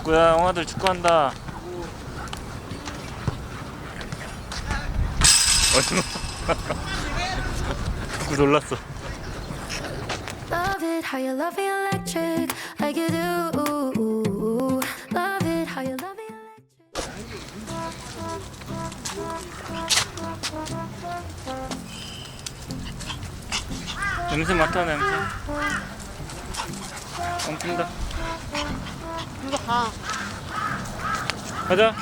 덕구야 형아들 축구한다 얼마 덕구 놀랐어 Love it how you love me electric, like you do. Love it how you love me electric. 냄새 맡아 냄새 엉킨다 이거 가. 가자.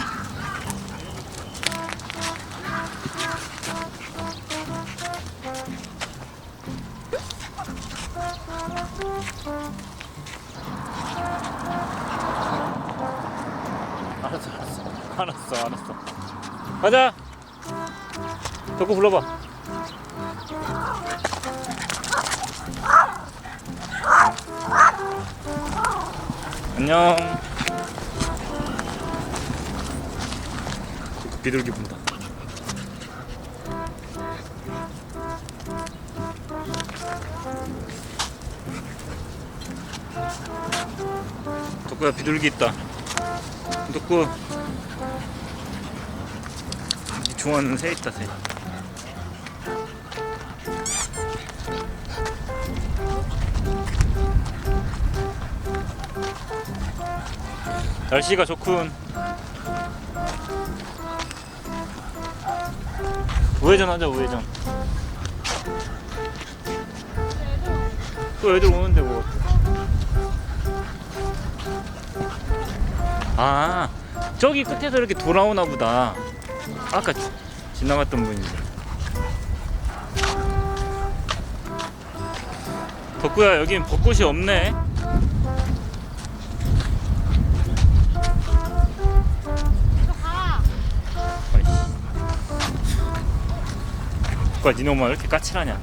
알았어 알았어. 알았어 알았어. 가자. 덕구 불러봐 안녕. 비둘기 분다. 덕구야 비둘기 있다. 덕구. 좋아하는 새 있다 새 날씨가 좋군 우회전 하자 우회전 또 애들 오는데 뭐 아, 저기 끝에서 이렇게 돌아오나 보다. 아까 지, 지나갔던 분인데. 덕구야, 여긴 벚꽃이 없네. 니네 엄마 왜 이렇게 까칠하냐?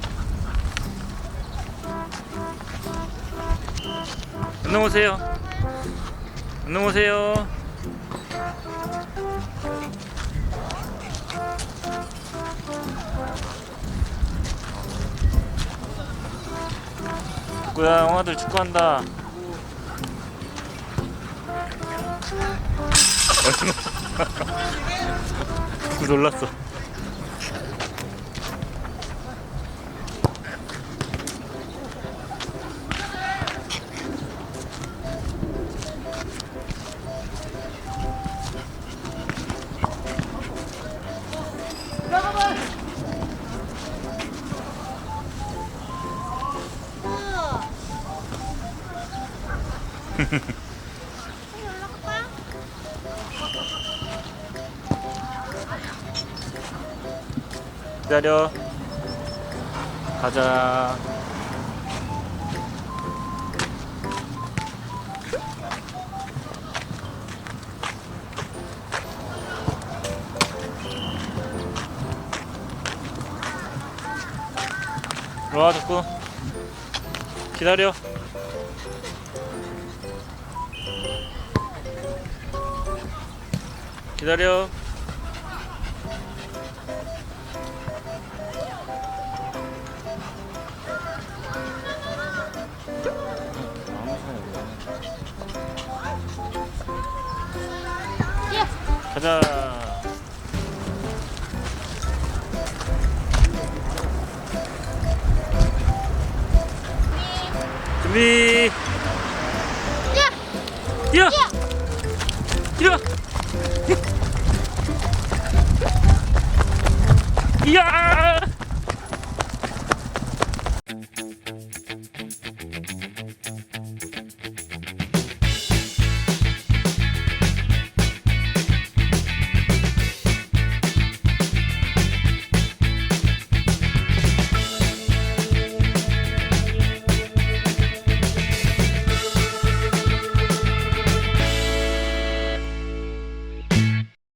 안녕 오세요. 안녕 오세요. 덕구야, 형아들 축구한다. 덕구 놀랐어. 기다려. 가자. 와, 덕구. 기다려. 기다려. 가자. 준비. 뛰어. 뛰어. 뛰어. 이야.